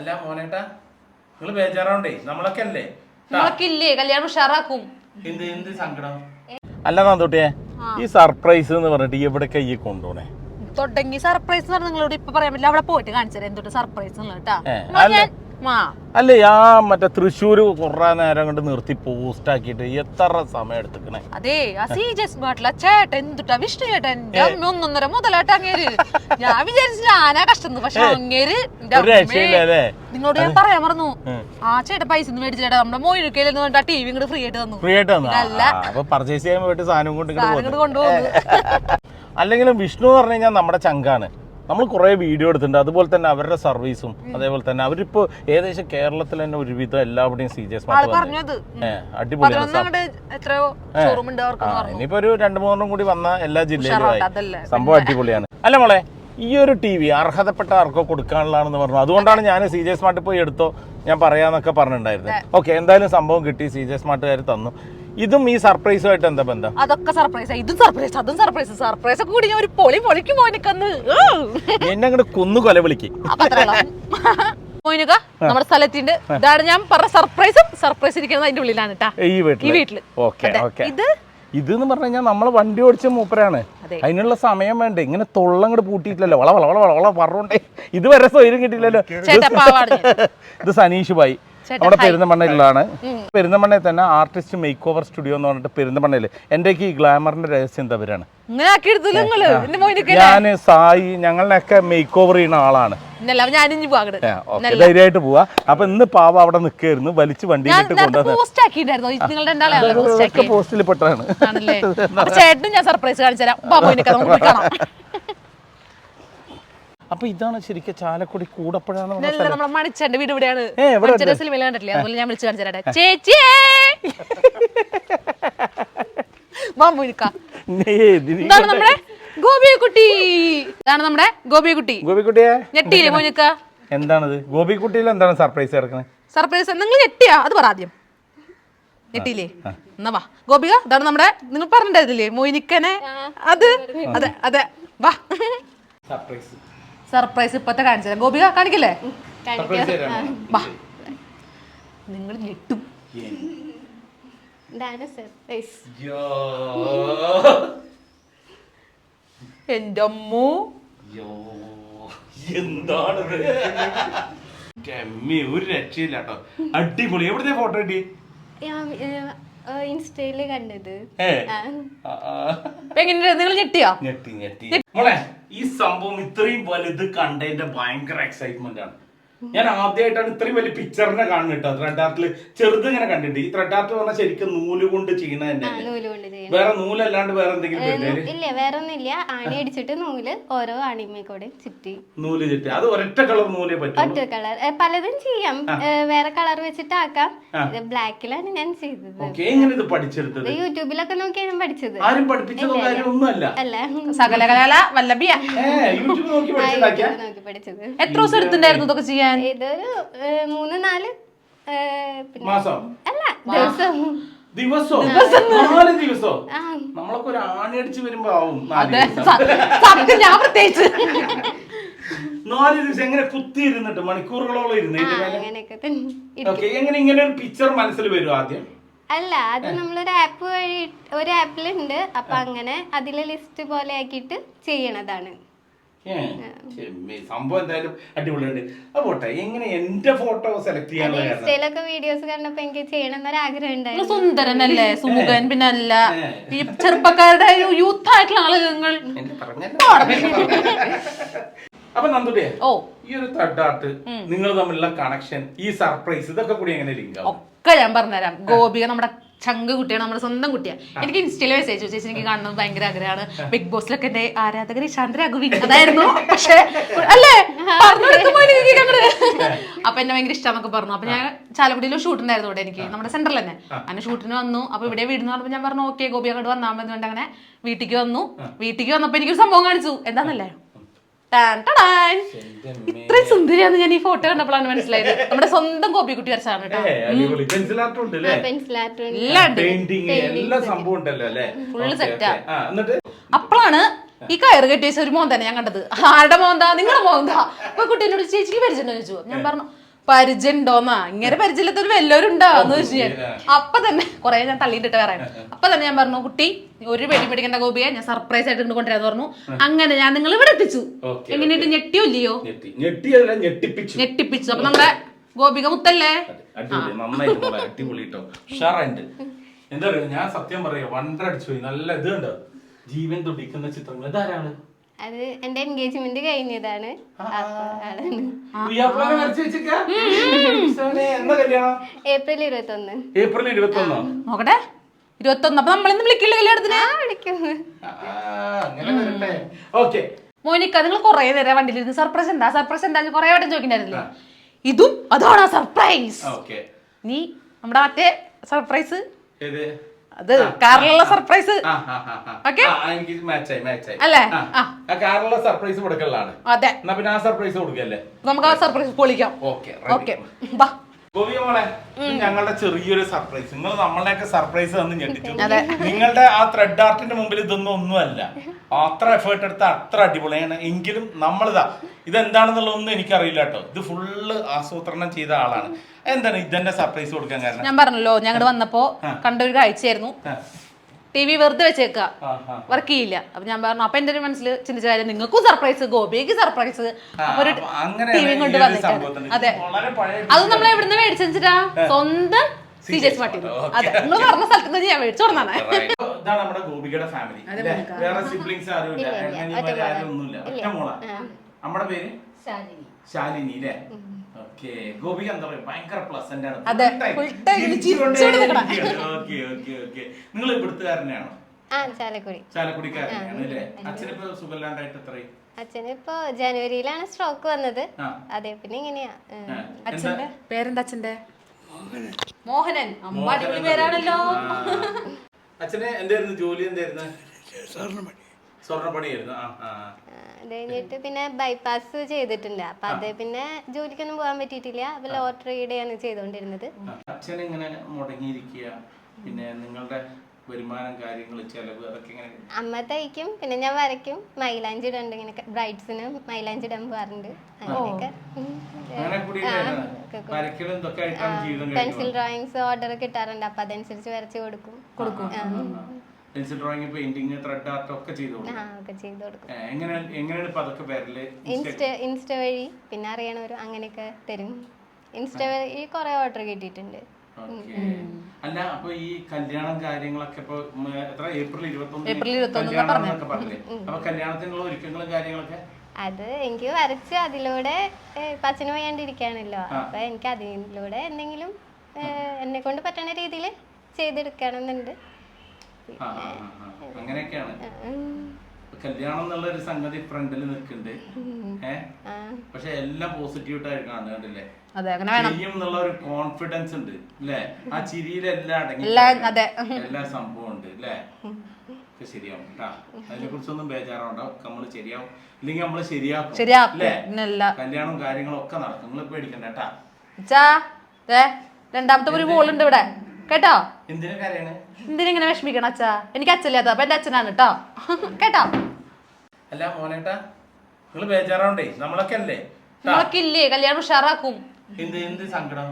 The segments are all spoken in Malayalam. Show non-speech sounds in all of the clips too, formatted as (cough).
അല്ല മോനേട്ടാ നിങ്ങൾ ബേജാറാവണ്ടേ? നമ്മളൊക്കെ അല്ലേ? നമ്മളൊക്കെ ഇല്ലേ കല്യാണം ഉഷാറാക്കും. എന്ത് എന്ത് സങ്കടം? അല്ല നാന്തോട്ടിയെ ഈ സർപ്രൈസ് എന്ന് പറഞ്ഞിട്ട് ഈ എവിടെ കയ്യിൽ കൊണ്ടുപോണേ? തുടങ്ങി സർപ്രൈസ് എന്ന് പറഞ്ഞാൽ നിങ്ങളോട് ഇപ്പൊ പറയാൻ പറ്റില്ല. അവിടെ പോയിട്ട് കാണിച്ചത് എന്തൊട്ട് സർപ്രൈസ് കേട്ടാ അല്ല. ആ മറ്റേ തൃശ്ശൂര് കുറെ നേരം കൊണ്ട് നിർത്തി പോസ്റ്റ് ആക്കിയിട്ട് എത്ര സമയം എടുത്തിക്കണേ? അതെ ആ സി ചേട്ടൻ എന്തുട്ടാ വിഷ്ണു ചേട്ടൻ ഒന്നൊന്നര മുതലായിട്ട് അങ്ങേര്. ഞാൻ വിചാരിച്ചു ഞാനാ കഷ്ടം പക്ഷെ അങ്ങേര് നിങ്ങളോട് ഞാൻ പറയാൻ മറന്നു. ആ ചേട്ടൻ പൈസ ഒന്നും മേടിച്ചിട്ട് നമ്മുടെ മൊയിലുക്കയിൽ നിന്ന് ടി വി ഇങ്ങോട്ട് ഫ്രീ ആയിട്ട് തന്നു. ഫ്രീ ആയിട്ട് തന്നു. അപ്പൊ പർച്ചേസ് ചെയ്യാൻ പോയിട്ട് സാധനം കൊണ്ട് കൊണ്ടുപോകുന്നു അല്ലെങ്കിലും വിഷ്ണു പറഞ്ഞു കഴിഞ്ഞാൽ നമ്മുടെ ചങ്കാണ്. നമ്മൾ കുറേ വീഡിയോ എടുത്തിട്ടുണ്ട്. അതുപോലെ തന്നെ അവരുടെ സർവീസും അതേപോലെ തന്നെ അവരിപ്പോ ഏകദേശം കേരളത്തിൽ തന്നെ ഒരുവിധം എല്ലാവിടെയും സി ജെ എസ് സ്മാർട്ട് അടിപൊളിയാണ് ഇനിയിപ്പോ ഒരു രണ്ടു മൂന്നെണ്ണം കൂടി വന്ന എല്ലാ ജില്ലയിലും. സംഭവം അടിപൊളിയാണ്. അല്ല മോളെ ഈ ഒരു ടി വി അർഹതപ്പെട്ട ആർക്കോ കൊടുക്കാനുള്ളതാണെന്ന് പറഞ്ഞു. അതുകൊണ്ടാണ് ഞാൻ സി ജെ സ്മാർട്ട് പോയി എടുത്തോ ഞാൻ പറയാന്നൊക്കെ പറഞ്ഞിട്ടുണ്ടായിരുന്നു. ഓക്കെ എന്തായാലും സംഭവം കിട്ടി. സി ജെ സ്മാർട്ടുകാർ തന്നു. ഇതും ഈ സർപ്രൈസുമായിട്ട് എന്താ ബന്ധം? അതൊക്കെ സർപ്രൈസ്. ഇതും സർപ്രൈസ്. അതും സർപ്രൈസ്. സർപ്രൈസ് കൂടി ഞാൻ ഒരു പൊളി പൊളിക്ക് മോനിക്കന്ന് എന്നെ അങ്ങോട്ട് കൊന്നു കൊല വിളിക്ക്. മോനിക്ക നമ്മുടെ സ്ഥലത്തിന്റെ ഇതാണ് ഞാൻ പറഞ്ഞ സർപ്രൈസും സർപ്രൈസ് ഇരിക്കുന്നത് അതിന്റെ ഉള്ളിലാണ് ഈ ഈ വീട്ടിൽ വീട്ടിൽ. ഓക്കെ ഇത് ഇത്? എന്ന് പറഞ്ഞു കഴിഞ്ഞാൽ നമ്മൾ വണ്ടി ഓടിച്ച മൂപ്പരാണ്. അതെ. അതിനുള്ള സമയം വേണ്ടേ? ഇങ്ങനെ തൊള്ളങ്ങോട്ട് പൂട്ടിയിട്ടില്ലല്ലോ. വള വള വള വള പറഞ്ഞോണ്ടേ. ഇതുവരെ സ്വൈര്യം കിട്ടിയില്ലല്ലോ. ഇത് സനീഷ് ചേട്ടാ, നമ്മുടെ പെരുന്തമണ്ണയിലാണ് പെരുന്തമണ്ണയിൽ തന്നെ ആർട്ടിസ്റ്റ് മേക്ക് ഓവർ സ്റ്റുഡിയോ എന്ന് പറഞ്ഞിട്ട് പെരുന്തമണ്ണയിൽ എന്റെ ഈ ഗ്ലാമറിന്റെ രഹസ്യം തവരാണ് ഞാൻ സായി ഞങ്ങളൊക്കെ മേക്ക് ഓവർ ചെയ്യുന്ന ആളാണ്. ധൈര്യമായിട്ട് പോവാ. അപ്പൊ ഇന്ന് പാവ അവിടെ നിൽക്കായിരുന്നു വലിച്ചു വണ്ടി പോസ്റ്റിൽ പെട്ടതാണ്. (laughs) അപ്പൊ ചേട്ടനും ഞാൻ സർപ്രൈസ് കാണിച്ചു തരാം (laughs) ബാ മോനിക്ക നമുക്ക് പോയി കാണാം അപ്പൊ ഇതാണ് ശരിക്കും ചാലക്കുടി കൂടപ്പഴാണ് മണിച്ചന്റെ വീട് ഇവിടെയാണ്. അതുപോലെ ഞാൻ വിളിച്ചു കാണിച്ചു ഇതിന് നമ്മുടെ ഇതാണ് നമ്മുടെ ഞെട്ടിയില്ലേ മോനിക്ക എന്താണത്? ഗോപിക്കുട്ടിയിൽ എന്താണ് സർപ്രൈസ് കിടക്കുന്നത് സർപ്രൈസ്? നിങ്ങൾ ഞെട്ടിയാ? അത് പറ ആദ്യം. ഞെട്ടിയില്ലേ? എന്നാ വാ. ഗോപിക ഇതാണ് നമ്മുടെ നിങ്ങൾ പറഞ്ഞിട്ടില്ലേ മോയിനിക്കനെ അത്? അതെ അതെ. വാ. സർപ്രൈസ്. സർപ്രൈസ് ഇപ്പത്തെ കാണിച്ചത്. ഗോപിക കാണിക്കില്ലേ? സർപ്രൈസ് വാ നിങ്ങൾ ഞെട്ടും. എന്റെ അമ്മു. എന്താണ് ഒരു രക്ഷയില്ല കേട്ടോ അടിപൊളി. എവിടുത്തെ ഫോട്ടോ കിട്ടി? ഇൻസ്റ്റയിൽ കണ്ടത്. ഏ? ആ. ആ, ആ. എങ്ങനെ നിങ്ങൾ ഞെട്ടിയോ? ഞെട്ടി ഞെട്ടി. മോളെ ഈ സംഭവം ഇത്രയും വലുത് കണ്ടതിന്റെ ഭയങ്കര എക്സൈറ്റ്മെന്റ് ആണ്. ഞാൻ ആദ്യമായിട്ടാണ് ഇത്രയും വലിയ പിക്ചറിനെ കാണുന്നത് കേട്ടോ. ത്രെഡ് ആർട്ടിൽ ചെറുത് ഇങ്ങനെ കണ്ടിട്ടുണ്ട്. ഈ ത്രെഡ് ആർട്ട് പറഞ്ഞാൽ ശരിക്കും നൂൽ കൊണ്ട് ചെയ്യണ തന്നെ വേറെ നൂലല്ലാണ്ട് വേറെ എന്തെങ്കിലും ഇല്ല വേറെ ഒന്നുമില്ല. ആണി അടിച്ചിട്ട് നൂൽ ഓരോ ആണിമേ കൂടെ ചുറ്റി. നൂൽ ചുറ്റി. അത് ഒരൊറ്റ കളർ നൂലേ പറ്റും ഒറ്റ കളർ പലതും ചെയ്യാം. വേറെ കളർ വെച്ചിട്ട് ആക്കാം ഇത് ബ്ലാക്കിലാണ് ഞാൻ ചെയ്തത്. ഓക്കെ എങ്ങനെ ഇത് പഠിച്ചെടുത്തത്? യൂട്യൂബിലൊക്കെ നോക്കിയാണ് പഠിച്ചത്. ആരും പഠിപ്പിച്ചതോ കാര്യമൊന്നുമല്ല. അല്ല. സകലകല വല്ലഭിയ. യൂട്യൂബ് നോക്കി പഠിച്ചത്. എത്ര ദിവസം എടുത്തിട്ടുണ്ടായിരുന്നു ഇതൊക്കെ ചെയ്യാൻ? ഇതൊരു മൂന്ന് നാല് പിന്നെ മാസം. അല്ല ദിവസം. ദിവസോ? നാല് ദിവസോ? ആ. നമ്മളൊക്കെ ഒരു ആണി അടിച്ച് വരുമ്പോ ആവും നാല് ദിവസം. സ- സത്യം ഞാൻ പ്രത്യേകിച്ച്. നാല് ദിവസം എങ്ങനെ കുത്തി ഇരുന്നിട്ട് മണിക്കൂറുകളോളം ഇരുന്ന് ആ, ഇതിന്റെ മേലെ അങ്ങനെയൊക്കെ തന്നെ ഓക്കെ എങ്ങനെ ഇങ്ങനെ ഒരു പിക്ചർ മനസ്സിൽ വരും ആദ്യം? അല്ല അത് നമ്മളൊരു ആപ്പ് വഴി ഒരു ആപ്പിലുണ്ട് അപ്പൊ അങ്ങനെ അതിലെ ലിസ്റ്റ് പോലെ ആക്കിയിട്ട് ചെയ്യണതാണ്. സംഭവം എന്തായാലും അടിപൊളിയുണ്ട്. അത് പോട്ടെ എങ്ങനെ എന്റെ ഫോട്ടോ സെലക്ട് ചെയ്യാനുള്ള വീഡിയോസ് കണ്ടപ്പോ എനിക്ക് ചെയ്യണം എന്നൊരു ആഗ്രഹം ഉണ്ടായിരുന്നു. സുന്ദരനല്ലേ? സുമുഖൻ പിന്നെ അല്ല ഈ ചെറുപ്പക്കാരുടെ യൂത്ത് ആയിട്ടുള്ള ആളുകൾ അപ്പൊ നന്ദുട്ടിയെ ഓ. ഈ ഒരു തട്ടാട്ട് നിങ്ങൾ തമ്മിലുള്ള കണക്ഷൻ ഈ സർപ്രൈസ് ഇതൊക്കെ കൂടി എങ്ങനെ ലിങ്ക് ഒക്കെ ഞാൻ പറഞ്ഞുതരാം. ഗോപിക നമ്മുടെ ചങ്ക് കുട്ടിയാണ് നമ്മുടെ സ്വന്തം കുട്ടിയാണ് എനിക്ക് ഇൻസ്റ്റയിൽ മെസ്സേജ് ചേച്ചി എനിക്ക് കാണുന്നത് ഭയങ്കര ആഗ്രഹമാണ്. ബിഗ് ബോസിലൊക്കെ എന്റെ ആരാധകർ ഇഷാന്ത് രഘുവിൻ അതായിരുന്നു. (laughs) പക്ഷേ അല്ലേ? അപ്പൊ എന്നെ ഭയങ്കര ഇഷ്ടമെന്നൊക്കെ പറഞ്ഞു. അപ്പൊ ഞാൻ ചാലക്കുടിയിൽ ഷൂട്ട് ഉണ്ടായിരുന്നു ഇവിടെ എനിക്ക്. നമ്മുടെ സെന്ററിൽ തന്നെ. അങ്ങനെ ഷൂട്ടിന് വന്നു. അപ്പൊ ഇവിടെ വീടിന് പറഞ്ഞപ്പോൾ ഞാൻ പറഞ്ഞു ഓക്കെ ഗോപി അങ്ങോട്ട് വന്നാൽ മതി. അങ്ങനെ വീട്ടിലേക്ക് വന്നു. വീട്ടിലേക്ക് വന്നപ്പോ എനിക്കൊരു സംഭവം കാണിച്ചു. എന്താന്നല്ലേ. ഇത്രയും സുന്ദരിയാന്ന് ഞാൻ ഈ ഫോട്ടോ കണ്ടപ്പോഴാണ് മനസ്സിലായത്. നമ്മുടെ സ്വന്തം കോപ്പി കുട്ടി. വരച്ചാണ് കേട്ടോ അപ്പോഴാണ് ഈ കയറ് കെട്ടിയ ഒരു മോൻ തന്നെ ഞാൻ കണ്ടത്. ആരുടെ മോന്താ? നിങ്ങളുടെ മോന്താ? അപ്പൊ കുട്ടി എന്നോട് ചേച്ചിക്ക് പരിചയം ചോദിച്ചു. ഞാൻ പറഞ്ഞു പരിചയം ഉണ്ടോന്നാ ഇങ്ങനെ പരിചയമില്ലാത്തൊരു വല്ലവരും ഉണ്ടോ എന്ന് ചോദിച്ചു ഞാൻ. അപ്പൊ തന്നെ കുറെ ഞാൻ തള്ളിയിട്ടിട്ട് പറയാം അപ്പൊ തന്നെ ഞാൻ പറഞ്ഞു കുട്ടി ഒരു വെടി പിടിക്കേണ്ട ഗോപിയെ ഞാൻ സർപ്രൈസ് ആയിട്ട് ഇങ്ങോട്ട് കൊണ്ടുവരാന്ന് പറഞ്ഞു. അങ്ങനെ ഞാൻ നിങ്ങൾ ഇവിടെ എത്തിച്ചു. എങ്ങനെ എങ്ങനെയിട്ട് ഞെട്ടിയോ ഇല്ലയോ? ഞെട്ടിപ്പിച്ചു. അപ്പൊ നമ്മുടെ ഗോപിക മുത്തല്ലേ? എന്താ പറയുക ഞാൻ സത്യം പറയാ പോയി. നല്ല ഇത് കണ്ടോ? ജീവൻ തുടിക്കുന്ന ചിത്രങ്ങൾ. ഇതാരാണ്? അത് എന്റെ എൻഗേജ്മെന്റ് കഴിഞ്ഞതാണ്. ഏപ്രിൽ ഇരുപത്തി ഒന്ന് ഏപ്രിൽ ഇരുപത്തി ഒന്ന് നോക്കട്ടെ. ഇരുപത്തൊന്ന്. അപ്പൊ നമ്മളിന്ന് വിളിക്കില്ല കല്യാണത്തിന്? ആ വിളിക്കുന്നു അങ്ങനെ വരട്ടെ. ഓക്കെ. മോനിക്ക നിങ്ങൾ കുറെ നേരം വണ്ടിയിലിരുന്ന് സർപ്രൈസ് എന്താ? സർപ്രൈസ് എന്താ? കുറെ വട്ടം ചോദിക്കണ്ടായിരുന്നില്ലേ ഇതും അതാണ് സർപ്രൈസ് ഓക്കെ. നീ നമ്മുടെ മറ്റേ സർപ്രൈസ് ഏത്? അത് കാറിലുള്ള സർപ്രൈസ്. മാച്ചായി അല്ലേ? ആ സർപ്രൈസ് കൊടുക്കലാണ് അതെ. എന്നാ പിന്നെ ആ സർപ്രൈസ് കൊടുക്കല്ലേ? നമുക്ക് ആ സർപ്രൈസ് പൊളിക്കാം. Okay okay. ബാ ഗോപിക മോളെ ഞങ്ങളുടെ ചെറിയൊരു സർപ്രൈസ് നിങ്ങൾ നമ്മളുടെയൊക്കെ സർപ്രൈസ് തന്ന് ഞെട്ടിച്ചു. നിങ്ങളുടെ ആ ത്രെഡ് ആർട്ടിന്റെ മുമ്പിൽ ഇതൊന്നും ഒന്നുമല്ല. അത്ര എഫേർട്ട് എടുത്ത അത്ര അടിപൊളിയാണ്. എങ്കിലും നമ്മളിതാ ഇതെന്താണെന്നുള്ളതൊന്നും എനിക്കറിയില്ല കേട്ടോ. ഇത് ഫുള്ള് ആസൂത്രണം ചെയ്ത ആളാണ്. എന്താണ് ഇതെന്റെ സർപ്രൈസ് കൊടുക്കാൻ കാരണം? ഞാൻ പറഞ്ഞല്ലോ ഞങ്ങൾ വന്നപ്പോ കണ്ട ഒരു കാഴ്ചയായിരുന്നു. ടി വി വെറുതെ വെച്ചേക്ക. ആ, ആ. വർക്ക് ചെയ്യില്ല. അപ്പൊ ഞാൻ പറഞ്ഞു അപ്പൊ എന്റെ ഒരു മനസ്സിൽ ചിന്തിച്ച കാര്യം നിങ്ങൾക്കും സർപ്രൈസ് ഗോപിക്ക് സർപ്രൈസ് ഒരു കൊണ്ട് വന്നിട്ടാണ്. അതെ. അത് നമ്മൾ എവിടുന്ന് മേടിച്ചാ സ്വന്തം സി ജെ സ്മാർട്ടിൽ Okay, അതെ. നിങ്ങൾ പറഞ്ഞ സ്ഥലത്ത് നിന്ന് ഞാൻ മേടിച്ചു കൊടുന്നാണ്. (laughs) ഇതാണ് നമ്മുടെ ഗോപികയുടെ ഫാമിലി വേറെ സിബ്ലിങ്സ് ആരും ഇല്ല. ഒന്നുമില്ല. ഒറ്റ മോളാ. നമ്മുടെ പേര്? ശാലിനി. അല്ലേ ഓക്കെ. ഗോപിക എന്താ പറയാ ഭയങ്കര പ്ലസന്റ് ആണ്. ഓക്കെ ഓക്കെ ഓക്കെ നിങ്ങൾ ഇവിടുത്തുകാരനെയാണോ? ആ ചാലക്കുടി. ചാലക്കുടിക്കാരനെയാണ് അല്ലേ അച്ഛനിപ്പോ സുഖമില്ലാണ്ടായിട്ട് എത്രയും ജനുവരിയിലാണ് സ്ട്രോക്ക് വന്നത്. അതെ പിന്നെ ഇങ്ങനെയാ. അച്ഛന്റെ പേരെന്താ അച്ഛന്റെ മോഹനൻ. അമ്മ അടിപൊളി പേരാണല്ലോ. അച്ഛനെ എന്തായിരുന്നു? ജോലി എന്തായിരുന്നു? സ്വർണപ്പണിയായിരുന്നു. അത് കഴിഞ്ഞിട്ട് പിന്നെ ബൈപ്പാസ് ചെയ്തിട്ടുണ്ട്. അപ്പൊ അത് പിന്നെ ജോലിക്കൊന്നും പോകാൻ പറ്റിയിട്ടില്ല. അപ്പൊ ലോട്ടറിയുടെ ആണ് അച്ഛൻ ഇങ്ങനെ മുടങ്ങിയിരിക്കുക. പിന്നെ നിങ്ങളുടെ വരുമാനം കാര്യങ്ങൾ ചെലവ് അതൊക്കെ ഇങ്ങനെ അമ്മ തയ്ക്കും. പിന്നെ ഞാൻ വരയ്ക്കും. മൈലാഞ്ചി ഇടുന്നുണ്ട് ഇങ്ങനെ ബ്രൈഡ്സിന് മൈലാഞ്ചി ഇടാൻ പോകാറുണ്ട്. അങ്ങനെയൊക്കെ. പെൻസിൽ ഡ്രോയിങ്സ് ഓർഡർ കിട്ടാറുണ്ട് അപ്പൊ അതനുസരിച്ച് വരച്ച് കൊടുക്കും. കൊടുക്കും. Pencil drawing painting thread art ഒക്കെ ചെയ്തു കൊടുക്കും. ആ ഒക്കെ ചെയ്തു കൊടുക്കും. എങ്ങനെ എങ്ങനെയാണ് ഇപ്പൊ അതൊക്കെ വരൽ? ഇൻസ്റ്റ ഇൻസ്റ്റ വഴി പിന്നെ അറിയണവരും അങ്ങനെയൊക്കെ തരും. ഇൻസ്റ്റ വഴി കുറെ ഓർഡർ കിട്ടിയിട്ടുണ്ട്. അല്ല അപ്പൊ ഈ കല്യാണം കാര്യങ്ങളൊക്കെ ഇപ്പൊ എത്ര? ഏപ്രിൽ ഇരുപത്തി ഏപ്രിൽ 21 കല്യാണം പറഞ്ഞില്ലേ? അപ്പൊ കല്യാണത്തിനുള്ള ഒരുക്കങ്ങളും കാര്യങ്ങളൊക്കെ? അത് എനിക്ക് വരച്ച് അതിലൂടെ അച്ഛന് വയ്യാണ്ടിരിക്കുകയാണല്ലോ അപ്പൊ എനിക്ക് അതിലൂടെ എന്തെങ്കിലും എന്നെ കൊണ്ട് പറ്റണ രീതിയിൽ ചെയ്തെടുക്കണമെന്നുണ്ട്. അങ്ങനെയൊക്കെയാണ്. കല്യാണം എന്നുള്ള ഒരു സംഗതി ഫ്രണ്ടിൽ നിൽക്കുന്നുണ്ട് ഏ? പക്ഷെ എല്ലാം പോസിറ്റീവായിട്ട് കാണുന്നുണ്ടല്ലേ അതെ അങ്ങനെ എന്നുള്ള ഒരു കോൺഫിഡൻസ് ഉണ്ട് അല്ലേ ആ ചിരിയിലെല്ലാം എല്ലാം അതെ. എല്ലാ സംഭവം ഉണ്ട് അല്ലേ ശരിയാവും കേട്ടാ. അതിനെ കുറിച്ചൊന്നും ബേജാറാവണ്ട ഒക്കെ നമ്മൾ ശരിയാവും. ഇല്ലെങ്കിൽ നമ്മൾ ശരിയാക്കും. അല്ലേ കല്യാണവും കാര്യങ്ങളും ഒക്കെ നടക്കും. നിങ്ങൾ പേടിക്കണ്ട കേട്ടാ. രണ്ടാമത്തെ ഒരു ഉണ്ട് ഇവിടെ. കേട്ടോ? എന്തിനിങ്ങനെ വിഷമിക്കണം അച്ഛാ? എനിക്ക് അച്ഛല്ലാത്ത അപ്പൊ എന്റെ അച്ഛനാണ് കേട്ടോ. കേട്ടോ? അല്ല മോനേട്ടാ നിങ്ങൾ ബേജാറാവണ്ടേ? നമ്മളൊക്കെ അല്ലേ? ട്ടാ. നമ്മളൊക്കെ ഇല്ലേ? കല്യാണം ഉഷാറാക്കും. എന്ത് എന്ത് സങ്കടം?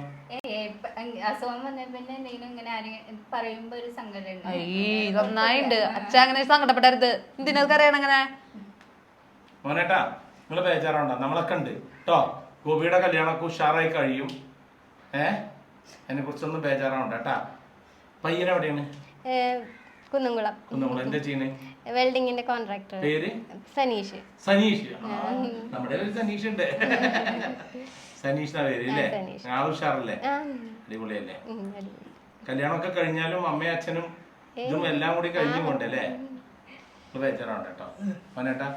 അസുഖം വന്ന പിന്നെ എന്തെങ്കിലും ഇങ്ങനെ പറയുമ്പോ ഒരു സങ്കടം നന്നായിണ്ട്. അച്ഛ അങ്ങനെ സങ്കടപ്പെടരുത്. എന്തിനാ അറിയണം അങ്ങനെ? മോനേട്ടാ നമ്മളൊക്കെ ഉണ്ട്. കേട്ടോ ഗോപിയുടെ കല്യാണമൊക്കെ ഉഷാറായി കഴിയും. ഏ? അതിനെ കുറിച്ചൊന്നും ബേജാറാവണ്ട കേട്ടാ. പയ്യൻ എവിടെയാണ്? കുന്നംകുളം. നമ്മൾ എന്താ ചെയ്യണേ? വെൽഡിങ്ങിന്റെ കോൺട്രാക്ടർ. പേര്? സനീഷ്. സനീഷ്. ആ, നമ്മുടെ ഒരു സനീഷ് ഉണ്ട് സനീഷ് പേര് അല്ലേ സനീഷ്. ഉഷാറല്ലേ? ആ. അടിപൊളിയല്ലേ. കല്യാണമൊക്കെ കഴിഞ്ഞാലും അമ്മയും അച്ഛനും ഇതും എല്ലാം കൂടി കഴിഞ്ഞു കൊണ്ടല്ലേ നിങ്ങൾ ബേജാറാവണ്ട കേട്ടോ. മോനേട്ടാ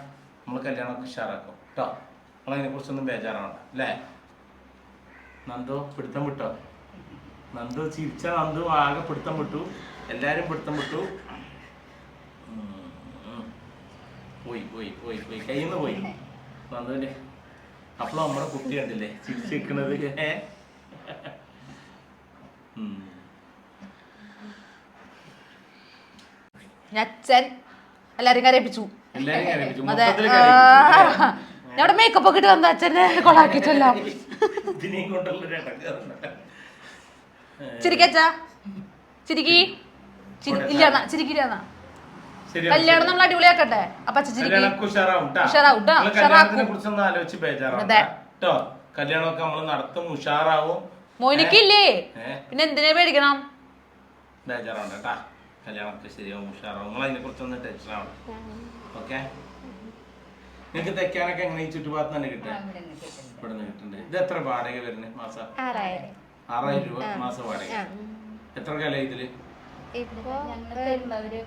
നമ്മൾ കല്യാണമൊക്കെ ഉഷാറാക്കും കേട്ടോ. നമ്മളതിനെ കുറിച്ചൊന്നും ബേജാറാവണ്ട അല്ലേ? നന്ദോ പിടുത്തം വിട്ടോ? നന്ദു ചിരിച്ച നന്ദു ആകെ പിടുത്തം വിട്ടു. എല്ലാരും പിടുത്തം വിട്ടു. പോയി പോയി പോയി പോയി. കയ്യിൽ നിന്ന് പോയി. നന്ദുവിന്റെ അപ്പോൾ നമ്മുടെ കുട്ടി കണ്ടില്ലേ? ചിരിച്ചു നിൽക്കുന്നത്. അച്ഛൻ എല്ലാരും കരയിപ്പിച്ചു. അതെ. മേക്കപ്പ് ഒക്കെ ഇട്ട് വന്ന അച്ഛനെ കൊളാക്കിച്ചല്ലോ ചിരിക്കച്ചാ. ചിരിക്കി. ചിരി- ഇല്ല എന്നാ, ചിരിക്കില്ല കല്യാണം നമ്മൾ അടിപൊളിയാക്കട്ടെ. അപ്പൊ കല്യാണമൊക്കെ നമ്മൾ നടത്തും ഉഷാറാവും. മോനിക്കില്ലേ? പിന്നെ എന്തിനാ പേടിക്കണം? ബേജാറാവണ്ട കേട്ടാ കല്യാണമൊക്കെ ശരിയാവും ഉഷാറാവും. നിങ്ങൾ അതിനെ കുറിച്ചൊന്നും ടെൻഷൻ ആവണം ഓക്കെ? നിങ്ങൾക്ക് തെക്കാനൊക്കെ എങ്ങനെ ഈ ചുറ്റുഭാഗത്ത് തന്നെ കിട്ടുക? ഇവിടെ നിന്ന് കിട്ടുന്നുണ്ട് ഇത് എത്ര വാടക വരുന്നത് മാസം? ആറായിരം രൂപ മാസം വാടക എത്ര കാലം ഇതിൽ? ഇപ്പോ പെരുമ്പാവൂര്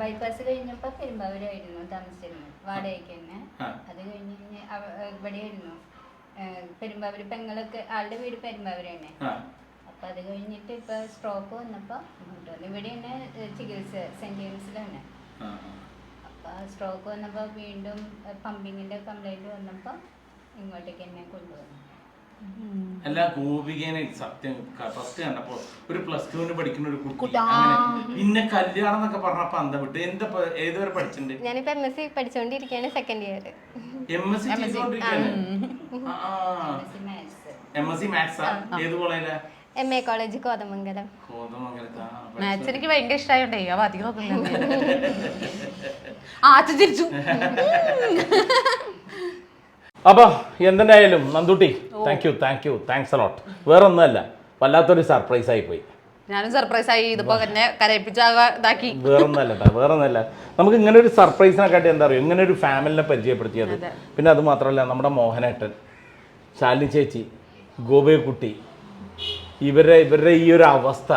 ബൈപ്പാസ് കഴിഞ്ഞപ്പോ പെരുമ്പാവൂരായിരുന്നു താമസിച്ചിരുന്നത്. വാടകയ്ക്ക് തന്നെ. അത് കഴിഞ്ഞ് കഴിഞ്ഞ് ഇവിടെയായിരുന്നു പെരുമ്പാവൂര് പെങ്ങളൊക്കെ ആളുടെ വീട് പെരുമ്പാവൂര് ആ. അപ്പൊ അത് കഴിഞ്ഞിട്ട് ഇപ്പൊ സ്ട്രോക്ക് വന്നപ്പോ ഇങ്ങോട്ട് വന്നു. ഇവിടെ തന്നെ ചികിത്സ സെന്റ് ജെയിംസിലാണ്. തന്നെ ആ, അപ്പൊ സ്ട്രോക്ക് വന്നപ്പോ വീണ്ടും പമ്പിങ്ങിന്റെ കംപ്ലൈന്റ് വന്നപ്പോ ഇങ്ങോട്ടേക്ക് എന്നെ കൊണ്ടുവന്നു. എല്ലാ ഗോപികേനെ സത്യം ഫസ്റ്റ് കണ്ടപ്പോ ഒരു പ്ലസ് ടുവിന് പഠിക്കുന്ന ഒരു കുട്ടി. പിന്നെ കല്യാണം എന്നൊക്കെ പറഞ്ഞപ്പോ അന്ത വിട്ട്? എന്താ ഏതുവരെ പഠിച്ചിട്ടുണ്ട് ഞാനിപ്പോ എം എസ് സി പഠിച്ചുകൊണ്ടിരിക്കുകയാണ് second year M S C ചെയ്തോണ്ടിരിക്കാണ് maths M S C മാത്സാ ഏത് കോളേജിലാ? M A college Kothamangalam. Maths എനിക്ക് ഭയങ്കര ഇഷ്ടമായോണ്ടേ അവ അധികം നോക്കുന്നുണ്ട് (laughs) ആ അച്ഛൻ ചിരിച്ചു (laughs) അപ്പൊ എന്തിനായാലും Nandutty thank you thank you thanks a lot വേറെ ഒന്നുമല്ല വല്ലാത്തൊരു സർപ്രൈസ് ആയി പോയി. ഞാനും സർപ്രൈസ് ആയി. ഇതിപ്പോ എന്നെ കരയിപ്പിച്ച ഇതാക്കി. വേറൊന്നല്ല ട്ടാ, വേറൊന്നല്ല നമുക്ക് ഇങ്ങനെ ഒരു സർപ്രൈസിനെക്കാട്ടി എന്താ പറയുക ഇങ്ങനെ ഒരു ഫാമിലിനെ പരിചയപ്പെടുത്തിയത്. പിന്നെ അത് മാത്രമല്ല നമ്മുടെ മോഹനേട്ടൻ ശാലിനി ചേച്ചി ഗോപയക്കുട്ടി ഇവരുടെ ഇവരുടെ ഈ ഒരു അവസ്ഥ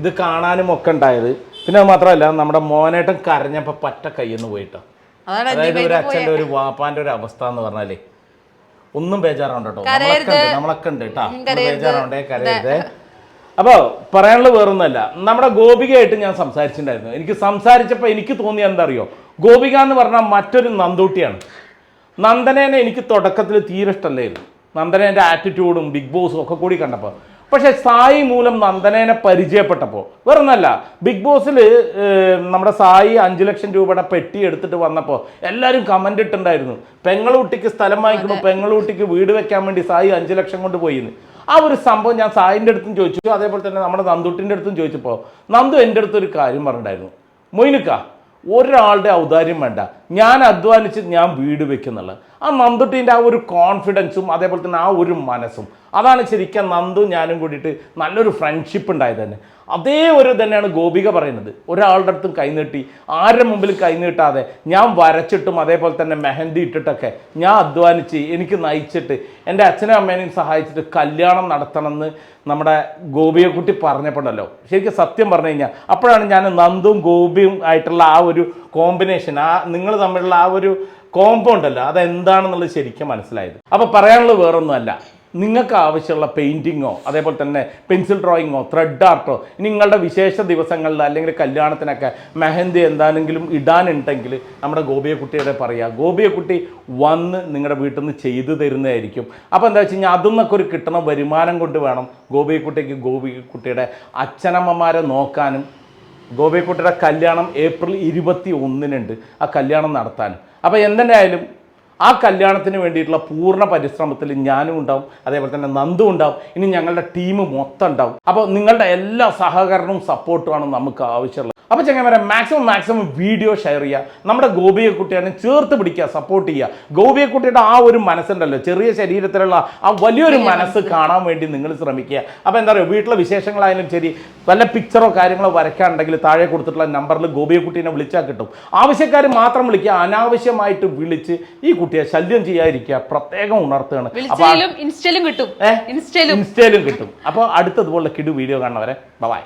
ഇത് കാണാനും ഒക്കെ ഉണ്ടായത്. പിന്നെ അത് മാത്രമല്ല നമ്മുടെ മോഹനേട്ടൻ കരഞ്ഞപ്പോൾ പറ്റ കയ്യെന്ന് പോയിട്ടോ. അതാണ് എന്റെ അതായത് ഒരു അച്ഛന്റെ ഒരു വാപ്പാന്റെ ഒരു അവസ്ഥ എന്ന് പറഞ്ഞാലേ ഒന്നും ബേജാറാവണ്ട കേട്ടോ. നമ്മളൊക്കെ ഉണ്ട് നമ്മളൊക്കെ ഉണ്ട് കേട്ടോ. ബേജാറാവണ്ടേ കരയരുത്. പറയാനുള്ള വേറൊന്നുമല്ല നമ്മുടെ ഗോപികയായിട്ട് ഞാൻ സംസാരിച്ചിട്ടുണ്ടായിരുന്നു. എനിക്ക് സംസാരിച്ചപ്പോൾ എനിക്ക് തോന്നിയ എന്താ അറിയോ ഗോപിക എന്ന് പറഞ്ഞാൽ മറ്റൊരു നന്ദൂട്ടിയാണ്. നന്ദനേനെ എനിക്ക് തുടക്കത്തിൽ തീരെ ഇഷ്ടമല്ലായിരുന്നു. നന്ദനേന്റെ ആറ്റിറ്റ്യൂഡും ബിഗ് ബോസും ഒക്കെ കൂടി കണ്ടപ്പോൾ പക്ഷേ സായി മൂലം നന്ദനേനെ പരിചയപ്പെട്ടപ്പോൾ വേറെ ഒന്നല്ല ബിഗ് ബോസിൽ നമ്മുടെ സായി അഞ്ച് ലക്ഷം രൂപയുടെ പെട്ടി എടുത്തിട്ട് വന്നപ്പോൾ എല്ലാവരും കമന്റ് ഇട്ടുണ്ടായിരുന്നു. പെങ്ങളൂട്ടിക്ക് സ്ഥലം വാങ്ങിക്കുന്നു പെങ്ങളൂട്ടിക്ക് വീട് വെക്കാൻ വേണ്ടി സായി അഞ്ച് ലക്ഷം കൊണ്ട് പോയിന്ന്. ആ ഒരു സംഭവം ഞാൻ സായിന്റെ അടുത്തും ചോദിച്ചു. അതേപോലെ തന്നെ നമ്മുടെ നന്ദുട്ടിന്റെ അടുത്തും ചോദിച്ചപ്പോൾ നന്ദു എന്റെ അടുത്തൊരു കാര്യം പറഞ്ഞിട്ടുണ്ടായിരുന്നു. മൊയിനുക്ക ഒരാളുടെ ഔദാര്യം വേണ്ട. ഞാൻ അധ്വാനിച്ച് ഞാൻ വീട് വെക്കുന്നുള്ളത് ആ നന്ദുട്ടീന്റെ ആ ഒരു കോൺഫിഡൻസും അതേപോലെ തന്നെ ആ ഒരു മനസ്സും. അതാണ് ശരിക്കും നന്ദു ഞാനും കൂടിയിട്ട് നല്ലൊരു ഫ്രണ്ട്ഷിപ്പ് ഉണ്ടായത് തന്നെ. അതേ ഒരു തന്നെയാണ് ഗോപിക പറയുന്നത്. ഒരാളുടെ അടുത്തും കൈനീട്ടി ആരുടെ മുമ്പിലും കൈനീട്ടാതെ ഞാൻ വരച്ചിട്ടും അതേപോലെ തന്നെ മെഹന്തി ഇട്ടിട്ടൊക്കെ ഞാൻ അധ്വാനിച്ച് എനിക്ക് നയിച്ചിട്ട് എന്റെ അച്ഛനും അമ്മേനെയും സഹായിച്ചിട്ട് കല്യാണം നടത്തണമെന്ന് നമ്മുടെ ഗോപിയെക്കുട്ടി പറഞ്ഞപ്പോഴല്ലോ ശരിക്കും സത്യം പറഞ്ഞു കഴിഞ്ഞാൽ അപ്പോഴാണ് ഞാൻ നന്ദും ഗോപിയും ആയിട്ടുള്ള ആ ഒരു കോമ്പിനേഷൻ ആ നിങ്ങൾ തമ്മിലുള്ള ആ ഒരു കോമ്പൗണ്ട് അല്ല അതെന്താണെന്നുള്ളത് ശരിക്കും മനസ്സിലായത്. അപ്പോൾ പറയാനുള്ളത് വേറൊന്നുമല്ല. നിങ്ങൾക്ക് ആവശ്യമുള്ള പെയിന്റിങ്ങോ അതേപോലെ തന്നെ പെൻസിൽ ഡ്രോയിങ്ങോ ത്രെഡ് ആർട്ടോ നിങ്ങളുടെ വിശേഷ ദിവസങ്ങളിൽ അല്ലെങ്കിൽ കല്യാണത്തിനൊക്കെ മെഹന്തി എന്താണെങ്കിലും ഇടാനുണ്ടെങ്കിൽ നമ്മുടെ ഗോപിയക്കുട്ടിയുടെ പറയുക ഗോപിയക്കുട്ടി വന്ന് നിങ്ങളുടെ വീട്ടിൽ നിന്ന് ചെയ്തു തരുന്നതായിരിക്കും. അപ്പോൾ എന്താ വെച്ച് കഴിഞ്ഞാൽ അതിൽ നിന്നൊക്കെ ഒരു കിട്ടണ വരുമാനം കൊണ്ട് വേണം ഗോപിയക്കുട്ടിക്ക് ഗോപിക്കുട്ടിയുടെ അച്ഛനമ്മമാരെ നോക്കാനും. ഗോപിയക്കുട്ടിയുടെ കല്യാണം ഏപ്രിൽ ഇരുപത്തി ഒന്നിനുണ്ട് ആ കല്യാണം നടത്താനും. അപ്പോൾ എന്തെന്നായാലും ആ കല്യാണത്തിന് വേണ്ടിയിട്ടുള്ള പൂർണ പരിശ്രമത്തിൽ ഞാനും ഉണ്ടാവും. അതേപോലെ തന്നെ നന്ദു ഉണ്ടാവും. ഇനി ഞങ്ങളുടെ ടീം മൊത്തം ഉണ്ടാവും. അപ്പോൾ നിങ്ങളുടെ എല്ലാ സഹകരണവും സപ്പോർട്ടുമാണ് നമുക്ക് ആവശ്യമുള്ളത്. അപ്പോൾ ചെങ്ങന്മാരെ മാക്സിമം മാക്സിമം വീഡിയോ ഷെയർ ചെയ്യുക. നമ്മുടെ ഗോപിയെ കുട്ടിയെ ചേർത്ത് പിടിക്കുക സപ്പോർട്ട് ചെയ്യുക. ഗോപിയെ കുട്ടിയുടെ ആ ഒരു മനസ്സുണ്ടല്ലോ. ചെറിയ ശരീരത്തിലുള്ള ആ വലിയൊരു മനസ്സ് കാണാൻ വേണ്ടി നിങ്ങൾ ശ്രമിക്കുക. അപ്പോൾ എന്താ പറയുക വീട്ടിലെ വിശേഷങ്ങളായാലും ശരി വല്ല പിക്ചറോ കാര്യങ്ങളോ വരയ്ക്കാനുണ്ടെങ്കിൽ താഴെ കൊടുത്തിട്ടുള്ള നമ്പറിൽ ഗോപിയെ കുട്ടീനെ വിളിച്ചാൽ കിട്ടും. ആവശ്യക്കാർ മാത്രം വിളിക്കുക. അനാവശ്യമായിട്ട് വിളിച്ച് ഈ കുട്ടിയെ ശല്യം ചെയ്യാതിരിക്കുക പ്രത്യേകം ഉണർത്തുകയാണ്. ഇൻസ്റ്റയിലും കിട്ടും. ഇൻസ്റ്റയിലും. കിട്ടും. അപ്പോൾ അടുത്തതുപോലെ കിടു വീഡിയോ കാണുന്നവരെ ബൈ.